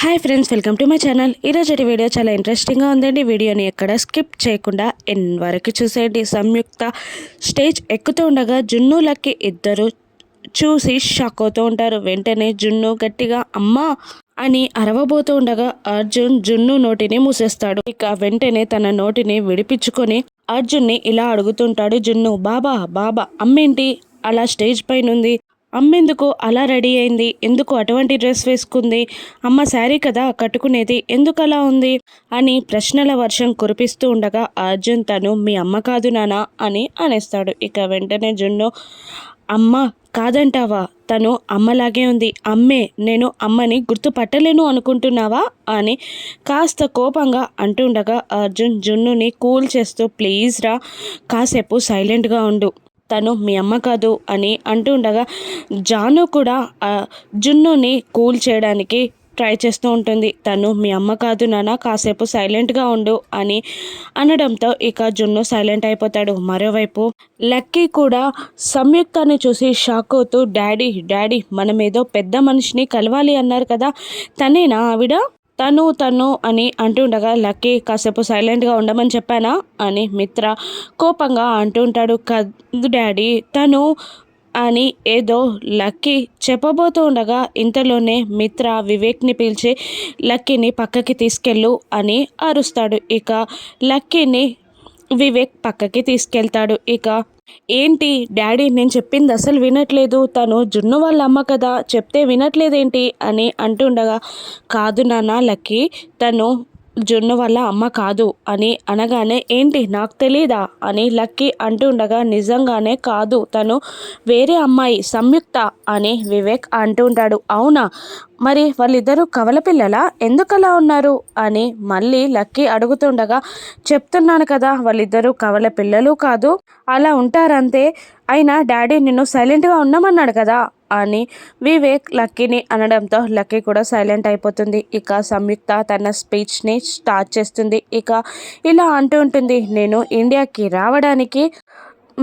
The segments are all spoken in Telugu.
Hi friends welcome to my channel ఈరోజు వీడియో చాలా ఇంట్రెస్టింగ్గా ఉందండి. వీడియోని ఎక్కడ స్కిప్ చేయకుండా ఎన్ వరకు చూసేయండి. సంయుక్త స్టేజ్ ఎక్కుతూ ఉండగా జున్ను లక్కి ఇద్దరు చూసి షాక్ అవుతూ ఉంటారు. వెంటనే జున్ను గట్టిగా అమ్మా అని అరవబోతూ ఉండగా అర్జున్ జున్ను నోటిని మూసేస్తాడు. ఇక వెంటనే తన నోటిని విడిపించుకొని అర్జున్ని ఇలా అడుగుతుంటాడు జున్ను బాబా బాబా అమ్మేంటి? అలా స్టేజ్ పైన ఉంది అమ్మెందుకు అలా రెడీ అయింది? ఎందుకు అటువంటి డ్రెస్ వేసుకుంది? అమ్మ శారీ కదా కట్టుకునేది ఎందుకు అలా ఉంది? అని ప్రశ్నల వర్షం కురిపిస్తూ ఉండగా అర్జున్ తను మీ అమ్మ కాదు నానా అని అనేస్తాడు. ఇక వెంటనే జున్ను అమ్మ కాదంటావా? తను అమ్మలాగే ఉంది. అమ్మే నేను అమ్మని గుర్తుపట్టలేను అనుకుంటున్నావా? అని కాస్త కోపంగా అంటుండగా అర్జున్ జున్నుని కూల్ చేస్తూ ప్లీజ్ రా కాసేపు సైలెంట్గా ఉండు. తను మీ అమ్మ కాదు అని అంటూ ఉండగా జాను కూడా జున్నుని కూల్ చేయడానికి ట్రై చేస్తూ ఉంటుంది. తను మీ అమ్మ కాదు నాన్న కాసేపు సైలెంట్గా ఉండు అని అనడంతో ఇక జున్ను సైలెంట్ అయిపోతాడు. మరోవైపు లక్కీ కూడా సంయుక్తాన్ని చూసి షాక్ అవుతూ డాడీ డాడీ మనం ఏదో పెద్ద మనిషిని కలవాలి అన్నారు కదా తనేనా ఆవిడ? తను తను అని అంటుండగా లక్కీ కాసేపు సైలెంట్గా ఉండమని చెప్పానా? అని మిత్ర కోపంగా అంటుంటాడు కదు డాడీ తను అని ఏదో లక్కీ చెప్పబోతూ ఉండగా ఇంతలోనే మిత్ర వివేక్ని పిలిచి లక్కీని పక్కకి తీసుకెళ్ళు అని అరుస్తాడు. ఇక లక్కీని వివేక్ పక్కకి తీసుకెళ్తాడు. ఇక ఏంటి? డాడీ నేను చెప్పింది అసలు వినట్లేదు. తను జున్ను వాళ్ళ అమ్మ కదా చెప్తే వినట్లేదేంటి? అని అంటుండగా కాదు నాన్న లక్కీ తను జున్ను వల్ల అమ్మ కాదు అని అనగానే ఏంటి నాకు తెలీదా? అని లక్కీ అంటుండగా నిజంగానే కాదు. తను వేరే అమ్మాయి సంయుక్త అని వివేక్ అంటుంటాడు అవునా? మరి వాళ్ళిద్దరూ కవల పిల్లలా? ఎందుకలా ఉన్నారు? అని మళ్ళీ లక్కీ అడుగుతుండగా చెప్తున్నాను కదా వాళ్ళిద్దరూ కవల పిల్లలు కాదు. అలా ఉంటారంతే. అయినా డాడీ నిన్ను సైలెంట్గా ఉండమన్నాడు కదా. అని వివేక్ లక్కీని అనడంతో లక్కీ కూడా సైలెంట్ అయిపోతుంది. ఇక సంయుక్త తన స్పీచ్ని స్టార్ట్ చేస్తుంది. ఇక ఇలా అంటూ ఉంటుంది నేను ఇండియాకి రావడానికి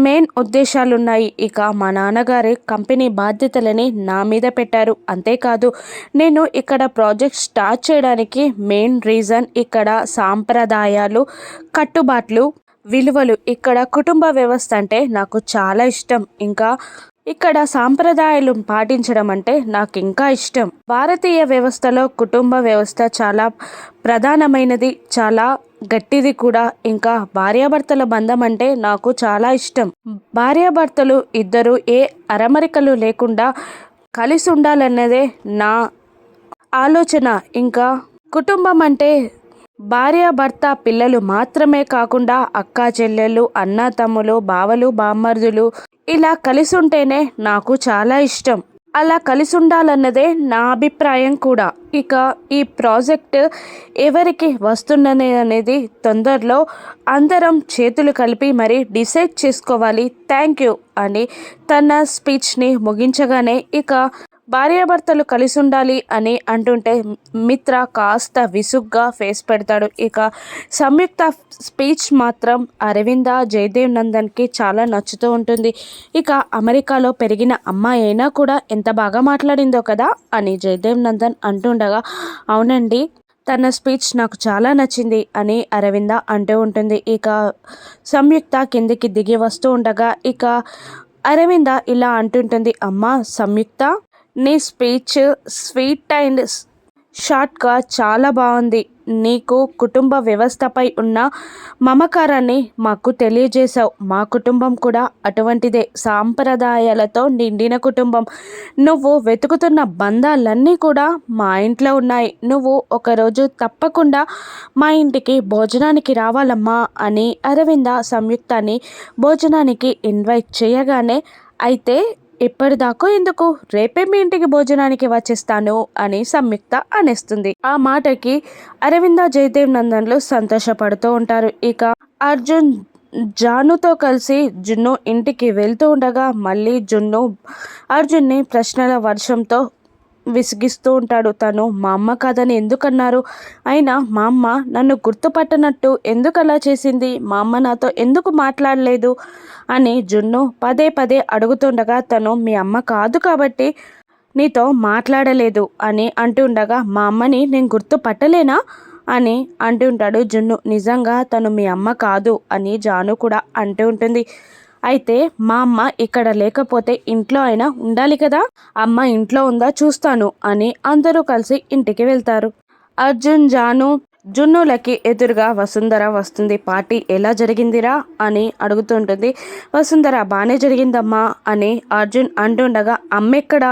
మెయిన్ ఉద్దేశాలున్నాయి. ఇక మా నాన్నగారి కంపెనీ బాధ్యతలని నా మీద పెట్టారు. అంతేకాదు నేను ఇక్కడ ప్రాజెక్ట్ స్టార్ట్ చేయడానికి మెయిన్ రీజన్ ఇక్కడ సాంప్రదాయాలు కట్టుబాట్లు విలువలు. ఇక్కడ కుటుంబ వ్యవస్థ అంటే నాకు చాలా ఇష్టం. ఇంకా ఇక్కడ సాంప్రదాయాలు పాటించడం అంటే నాకు ఇంకా ఇష్టం. భారతీయ వ్యవస్థలో కుటుంబ వ్యవస్థ చాలా ప్రధానమైనది చాలా గట్టిది కూడా. ఇంకా భార్యాభర్తల బంధం అంటే నాకు చాలా ఇష్టం. భార్యాభర్తలు ఇద్దరు ఏ అరమరికలు లేకుండా కలిసి ఉండాలన్నదే నా ఆలోచన. ఇంకా కుటుంబం అంటే భార్య భర్త పిల్లలు మాత్రమే కాకుండా అక్క చెల్లెళ్ళు అన్న తమ్ములు బావలు బామ్మర్దులు ఇలా కలిసి ఉంటేనే నాకు చాలా ఇష్టం. అలా కలిసి ఉండాలన్నదే నా అభిప్రాయం కూడా. ఇక ఈ ప్రాజెక్ట్ ఎవరికి వస్తున్నది అనేది తొందరలో అందరం చేతులు కలిపి మరి డిసైడ్ చేసుకోవాలి. థ్యాంక్ యూ అని తన స్పీచ్ని ముగించగానే ఇక భార్యాభర్తలు కలిసి ఉండాలి అని అంటుంటే మిత్ర కాస్త విసుగ్గా ఫేస్ పెడతాడు. ఇక సంయుక్త స్పీచ్ మాత్రం అరవింద జయదేవ్ నందన్కి చాలా నచ్చుతూ ఉంటుంది. ఇక అమెరికాలో పెరిగిన అమ్మాయి అయినా కూడా ఎంత బాగా మాట్లాడిందో కదా అని జయదేవ్ నందన్ అంటుండగా అవునండి తన స్పీచ్ నాకు చాలా నచ్చింది అని అరవింద అంటూ ఉంటుంది. ఇక సంయుక్త కిందికి దిగి వస్తూ ఉండగా ఇక అరవింద ఇలా అంటుంటుంది అమ్మ సంయుక్త నీ స్పీచ్ స్వీట్ అండ్ షార్ట్గా చాలా బాగుంది. నీకు కుటుంబ వ్యవస్థపై ఉన్న మమకారాన్ని మాకు తెలియజేశావు. మా కుటుంబం కూడా అటువంటిదే. సాంప్రదాయాలతో నిండిన కుటుంబం. నువ్వు వెతుకుతున్న బంధాలన్నీ కూడా మా ఇంట్లో ఉన్నాయి. నువ్వు ఒకరోజు తప్పకుండా మా ఇంటికి భోజనానికి రావాలమ్మా అని అరవింద సంయుక్తాన్ని భోజనానికి ఇన్వైట్ చేయగానే అయితే ఇప్పటిదాకా ఎందుకు? రేపే మీ ఇంటికి భోజనానికి వచ్చేస్తాను అని సంయుక్త అనేస్తుంది. ఆ మాటకి అరవింద జయదేవ్ నందన్లు సంతోషపడుతూ ఉంటారు. ఇక అర్జున్ జానుతో కలిసి జున్ను ఇంటికి వెళ్తూ ఉండగా మళ్ళీ జున్ను అర్జున్ని ప్రశ్నల వర్షంతో విసిగిస్తూ ఉంటాడు. తను మా అమ్మ కాదని ఎందుకన్నారు? అయినా మా అమ్మ నన్ను గుర్తుపట్టనట్టు ఎందుకు అలా చేసింది? మా అమ్మ నాతో ఎందుకు మాట్లాడలేదు? అని జున్ను పదే పదే అడుగుతుండగా తను మీ అమ్మ కాదు కాబట్టి నీతో మాట్లాడలేదు అని అంటుండగా మా అమ్మని నేను గుర్తుపట్టలేనా? అని అంటుంటాడు జున్ను. నిజంగా తను మీ అమ్మ కాదు అని జాను కూడా అంటూ ఉంటుంది. అయితే మా అమ్మ ఇక్కడ లేకపోతే ఇంట్లో అయినా ఉండాలి కదా? అమ్మ ఇంట్లో ఉందా చూస్తాను అని అందరూ కలిసి ఇంటికి వెళ్తారు. అర్జున్ జాను జున్నులకి ఎదురుగా వసుంధర వస్తుంది. పార్టీ ఎలా జరిగిందిరా? అని అడుగుతుంటుంది. వసుంధర బాగానే జరిగిందమ్మా అని అర్జున్ అంటుండగా అమ్మెక్కడ?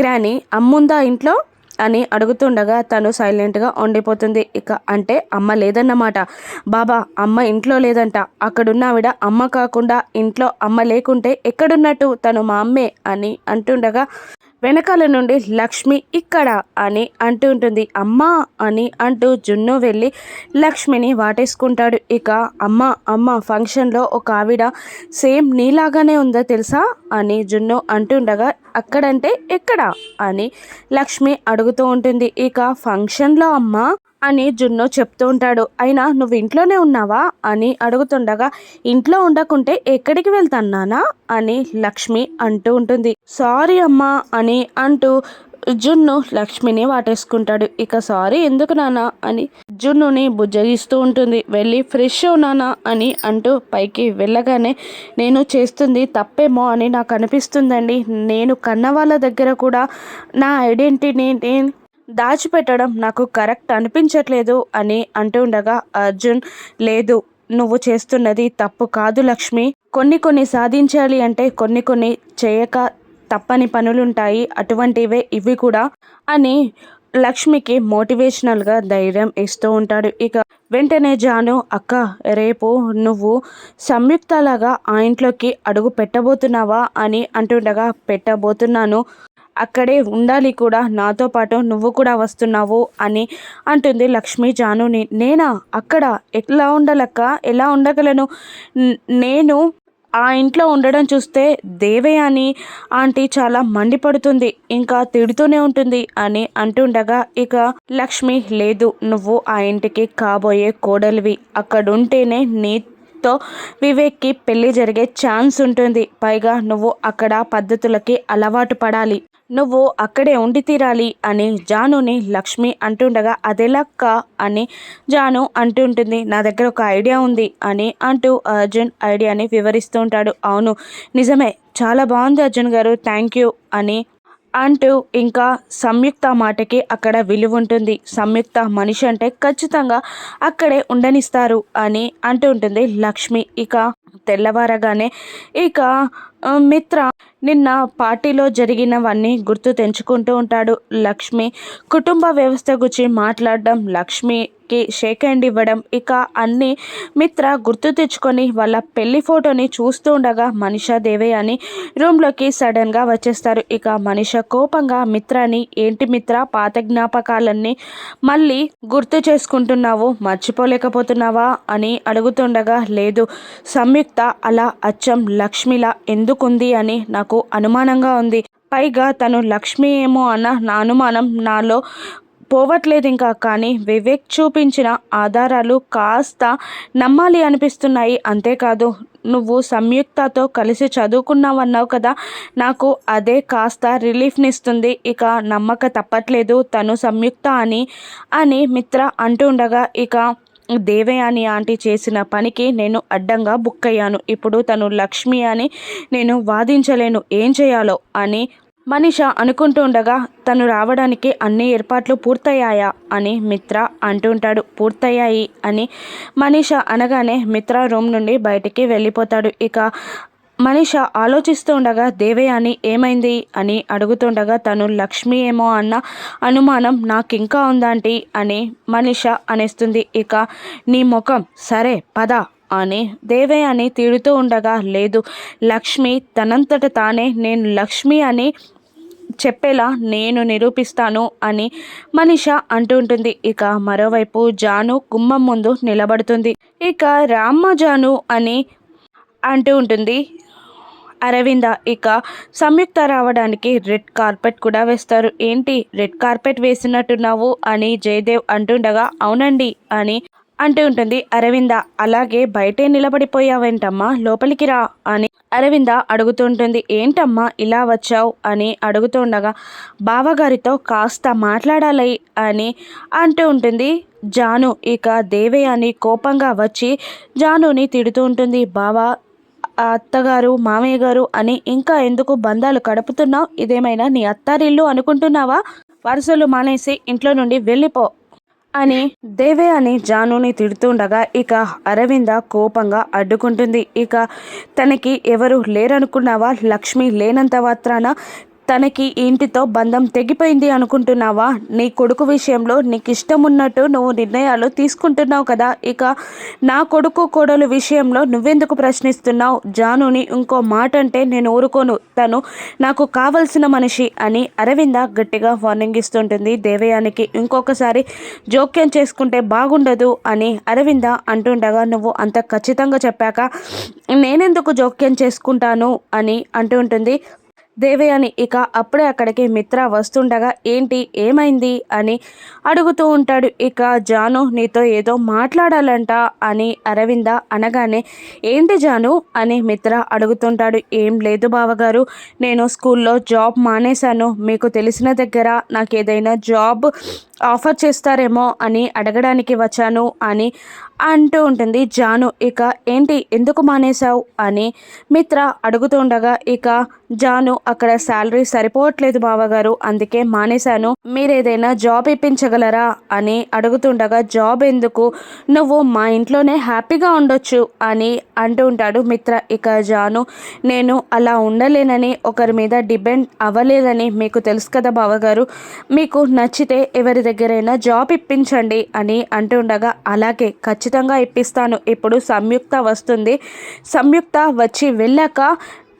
గ్రాని అమ్ముందా ఇంట్లో? అని అడుగుతుండగా తను సైలెంట్గా ఉండిపోతుంది. ఇక అంటే అమ్మ లేదన్నమాట. బాబా అమ్మ ఇంట్లో లేదంట. అక్కడున్న ఆవిడ అమ్మ కాకుండా ఇంట్లో అమ్మ లేకుంటే ఎక్కడున్నట్టు తను మా అమ్మే అని అంటుండగా వెనకాల నుండి లక్ష్మి ఇక్కడ అని అంటూ ఉంటుంది. అమ్మా అని అంటూ జున్ను వెళ్ళి లక్ష్మిని వాటేసుకుంటాడు. ఇక అమ్మ అమ్మ ఫంక్షన్లో ఒక ఆవిడ సేమ్ నీలాగానే ఉందో తెలుసా అని జున్ను అంటుండగా అక్కడంటే ఎక్కడ అని లక్ష్మి అడుగుతూ ఉంటుంది. ఇక ఫంక్షన్లో అమ్మ అని జున్ను చెప్తూ ఉంటాడు. అయినా నువ్వు ఇంట్లోనే ఉన్నావా? అని అడుగుతుండగా ఇంట్లో ఉండకుంటే ఎక్కడికి వెళ్తాన్నానా అని లక్ష్మి అంటూ ఉంటుంది. సారీ అమ్మా అని అంటూ జున్ను లక్ష్మిని వాటేసుకుంటాడు. ఇక సారీ ఎందుకు నానా? అని జున్నుని బుజ్జగిస్తూ ఉంటుంది. వెళ్ళి ఫ్రెష్ నానా? అని అంటూ పైకి వెళ్ళగానే నేను చేస్తుంది తప్పేమో అని నాకు అనిపిస్తుందండి. నేను కన్న వాళ్ళ దగ్గర కూడా నా ఐడెంటిటీని దాచిపెట్టడం నాకు కరెక్ట్ అనిపించట్లేదు అని అంటుండగా అర్జున్ లేదు. నువ్వు చేస్తున్నది తప్పు కాదు లక్ష్మి. కొన్ని కొన్ని సాధించాలి అంటే కొన్ని కొన్ని చేయక తప్పని పనులుంటాయి. అటువంటివే ఇవి కూడా అని లక్ష్మికి మోటివేషనల్గా ధైర్యం ఇస్తూ ఉంటాడు. ఇక వెంటనే జాను అక్క రేపు నువ్వు సంయుక్తలాగా ఆ ఇంట్లోకి అడుగు పెట్టబోతున్నావా? అని అంటుండగా పెట్టబోతున్నాను. అక్కడే ఉండాలి కూడా నాతో పాటు నువ్వు కూడా వస్తున్నావు అని అంటుంది లక్ష్మి జానుని. నేనా? అక్కడ? ఎట్లా ఉండాలక్క? ఎలా ఉండగలను? నేను ఆ ఇంట్లో ఉండడం చూస్తే దేవే అని ఆంటీ చాలా మండిపడుతుంది ఇంకా తిడుతూనే ఉంటుంది అని అంటుండగా ఇక లక్ష్మి లేదు నువ్వు ఆ ఇంటికి కాబోయే కోడలివి. అక్కడుంటేనే నీ తో వివేక్కి పెళ్ళి జరిగే ఛాన్స్ ఉంటుంది. పైగా నువ్వు అక్కడ పద్ధతులకి అలవాటు పడాలి. నువ్వు అక్కడే ఉండి తీరాలి అని జానుని లక్ష్మి అంటుండగా అదెలక్క అని జాను అంటుంటుంది. నా దగ్గర ఒక ఐడియా ఉంది అని అంటూ అర్జున్ ఐడియాని వివరిస్తూ ఉంటాడు. అవును నిజమే. చాలా బాగుంది అర్జున్ గారు. థ్యాంక్ యూ అని అంటూ ఇంకా సంయుక్త మాటకి అక్కడ విలువ ఉంటుంది సంయుక్త మనిషి అంటే ఖచ్చితంగా అక్కడే ఉండనిస్తారు అని అంటూ ఉంటుంది లక్ష్మి. ఇక తెల్లవారగానే ఇక మిత్ర నిన్న పార్టీలో జరిగినవన్నీ గుర్తు తెంచుకుంటూ ఉంటాడు లక్ష్మి. కుటుంబ వ్యవస్థ గురించి మాట్లాడడం లక్ష్మి లక్ష్మికి షేక్ హ్యాండ్ ఇవ్వడం. ఇక అన్ని మిత్ర గుర్తు తెచ్చుకొని వాళ్ళ పెళ్ళి ఫోటోని చూస్తూ ఉండగా మనిషా దేవయ్య అని రూమ్లోకి సడన్గా వచ్చేస్తారు. ఇక మనిష కోపంగా మిత్రని ఏంటి మిత్ర పాత జ్ఞాపకాలన్నీ మళ్ళీ గుర్తు చేసుకుంటున్నావు మర్చిపోలేకపోతున్నావా? అని అడుగుతుండగా లేదు సంయుక్త అలా అచ్చం లక్ష్మిలా ఎందుకుంది అని నాకు అనుమానంగా ఉంది. పైగా తను లక్ష్మి ఏమో అన్న నా అనుమానం నాలో పోవట్లేదు ఇంకా కానీ వివేక్ చూపించిన ఆధారాలు కాస్త నమ్మాలి అనిపిస్తున్నాయి. అంతేకాదు నువ్వు సంయుక్తతో కలిసి చదువుకున్నావన్నావు కదా నాకు అదే కాస్త రిలీఫ్నిస్తుంది. ఇక నమ్మక తప్పట్లేదు తను సంయుక్త అని అని మిత్ర అంటుండగా ఇక దేవయాని ఆంటీ చేసిన పనికి నేను అడ్డంగా బుక్ అయ్యాను. ఇప్పుడు తను లక్ష్మి అని నేను వాదించలేను. ఏం చేయాలో అని మనిష అనుకుంటుండగా తను రావడానికి అన్ని ఏర్పాట్లు పూర్తయ్యాయా అని మిత్ర అంటుంటాడు పూర్తయ్యాయి అని మనిష అనగానే మిత్ర రూమ్ నుండి బయటికి వెళ్ళిపోతాడు. ఇక మనిష ఆలోచిస్తూ ఉండగా దేవయాని ఏమైంది అని అడుగుతుండగా తను లక్ష్మి ఏమో అన్న అనుమానం నాకింకా ఉందాంటి అని మనిష అనేస్తుంది. ఇక నీ ముఖం సరే పద అని దేవే అని తిడుతూ ఉండగా లేదు లక్ష్మి తనంతట తానే నేను లక్ష్మి అని చెప్పేలా నేను నిరూపిస్తాను అని మనిష అంటుంటుంది ఇక మరోవైపు జాను గుమ్మం ముందు నిలబడుతుంది. ఇక రామ్మ జాను అని అంటూ ఉంటుంది. అరవింద ఇక సంయుక్త రావడానికి రెడ్ కార్పెట్ కూడా వేస్తారు. ఏంటి రెడ్ కార్పెట్ వేసినట్టున్నావు అని జయదేవ్ అంటుండగా అవునండి అని అంటూ ఉంటుంది. అరవింద అలాగే బయటే నిలబడిపోయావేంటమ్మా? లోపలికి రా అని అరవింద అడుగుతుంటుంది. ఏంటమ్మా ఇలా వచ్చావు? అని అడుగుతుండగా బావగారితో కాస్త మాట్లాడాలి అని అంటూ ఉంటుంది. జాను ఇక దేవయాని కోపంగా వచ్చి జానుని తిడుతూ ఉంటుంది. బావా అత్తగారు మామయ్య గారు అని ఇంకా ఎందుకు బంధాలు కడుపుతున్నావు? ఇదేమైనా నీ అత్తారిల్లు అనుకుంటున్నావా? వరుసలు మానేసి ఇంట్లో నుండి వెళ్ళిపో అని దేవే అని జానుని తిడుతుండగా ఇక అరవింద కోపంగా అడ్డుకుంటుంది. ఇక తనకి ఎవరు లేరనుకున్నావా? లక్ష్మి లేనంత మాత్రాన తనకి ఇంటితో బంధం తెగిపోయింది అనుకుంటున్నావా? నీ కొడుకు విషయంలో నీకు ఇష్టం ఉన్నట్టు నువ్వు నిర్ణయాలు తీసుకుంటున్నావు కదా. ఇక నా కొడుకు కోడలు విషయంలో నువ్వెందుకు ప్రశ్నిస్తున్నావు? జానుని ఇంకో మాట అంటే నేను ఊరుకోను. తను నాకు కావలసిన మనిషి అని అరవింద గట్టిగా వార్నింగ్ ఇస్తుంటుంది. దేవయానికి ఇంకొకసారి జోక్యం చేసుకుంటే బాగుండదు అని అరవింద అంటుండగా నువ్వు అంత ఖచ్చితంగా చెప్పాక నేనెందుకు జోక్యం చేసుకుంటాను? అని అంటూ ఉంటుంది దేవయాని ఇక అప్పుడే అక్కడికి మిత్ర వస్తుండగా ఏంటి ఏమైంది? అని అడుగుతూ ఉంటాడు. ఇక జాను నీతో ఏదో మాట్లాడాలంట అని అరవింద అనగానే ఏంటి జాను? అని మిత్ర అడుగుతుంటాడు. ఏం లేదు బావగారు నేను స్కూల్లో జాబ్ మానేశాను. మీకు తెలిసిన దగ్గర నాకు ఏదైనా జాబ్ ఆఫర్ చేస్తారేమో అని అడగడానికి వచ్చాను అని అంటూ ఉంటుంది జాను. ఇక ఏంటి ఎందుకు మానేశావు అని మిత్ర అడుగుతుండగా ఇక జాను అక్కడ శాలరీ సరిపోవట్లేదు బావగారు అందుకే మానేశాను. మీరు ఏదైనా జాబ్ ఇప్పించగలరా అని అడుగుతుండగా జాబ్ ఎందుకు? నువ్వు మా ఇంట్లోనే హ్యాపీగా ఉండొచ్చు అని అంటూ ఉంటాడు మిత్ర. ఇక జాను నేను అలా ఉండలేనని ఒకరి మీద డిపెండ్ అవ్వలేదని మీకు తెలుసు కదా బావగారు మీకు నచ్చితే ఎవరి దగ్గరైనా జాబ్ ఇప్పించండి అని అంటుండగా అలాగే ఖచ్చితంగా ఇప్పిస్తాను. ఇప్పుడు సంయుక్త వస్తుంది. సంయుక్త వచ్చి వెళ్ళాక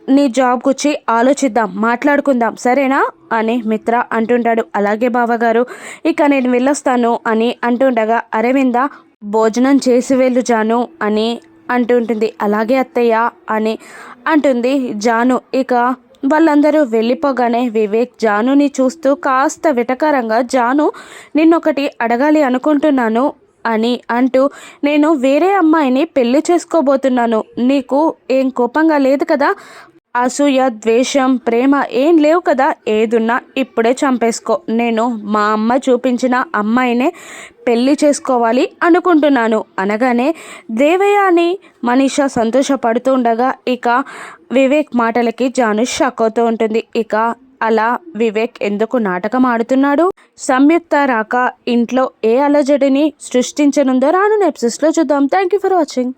నీ జాబ్ గురించి ఆలోచిద్దాం మాట్లాడుకుందాం సరేనా? అని మిత్ర అంటుంటాడు. అలాగే బావగారు ఇక నేను వెళ్ళొస్తాను అని అంటుండగా అరవింద భోజనం చేసి వెళ్ళు జాను అని అంటుంటుంది. అలాగే అత్తయ్య అని అంటుంది జాను. ఇక వాళ్ళందరూ వెళ్ళిపోగానే వివేక్ జానుని చూస్తూ కాస్త విటకరంగా జాను నిన్నొకటి అడగాలి అనుకుంటున్నాను అని అంటూ నేను వేరే అమ్మాయిని పెళ్ళి చేసుకోబోతున్నాను. నీకు ఏం కోపంగా లేదు కదా? అసూయ ద్వేషం ప్రేమ ఏం లేవు కదా. ఏదున్నా ఇప్పుడే చంపేసుకో. నేను మా అమ్మ చూపించిన అమ్మాయినే పెళ్ళి చేసుకోవాలి అనుకుంటున్నాను. అనగానే దేవయ్య అని మనీష సంతోషపడుతూ ఉండగా ఇక వివేక్ మాటలకి జాను షాక్ అవుతూ ఉంటుంది. ఇక అలా వివేక్ ఎందుకు నాటకం ఆడుతున్నాడు? సంయుక్త రాక ఇంట్లో ఏ అలజడిని సృష్టించనుందో రాను నెప్సిస్లో చూద్దాం. Thank you for watching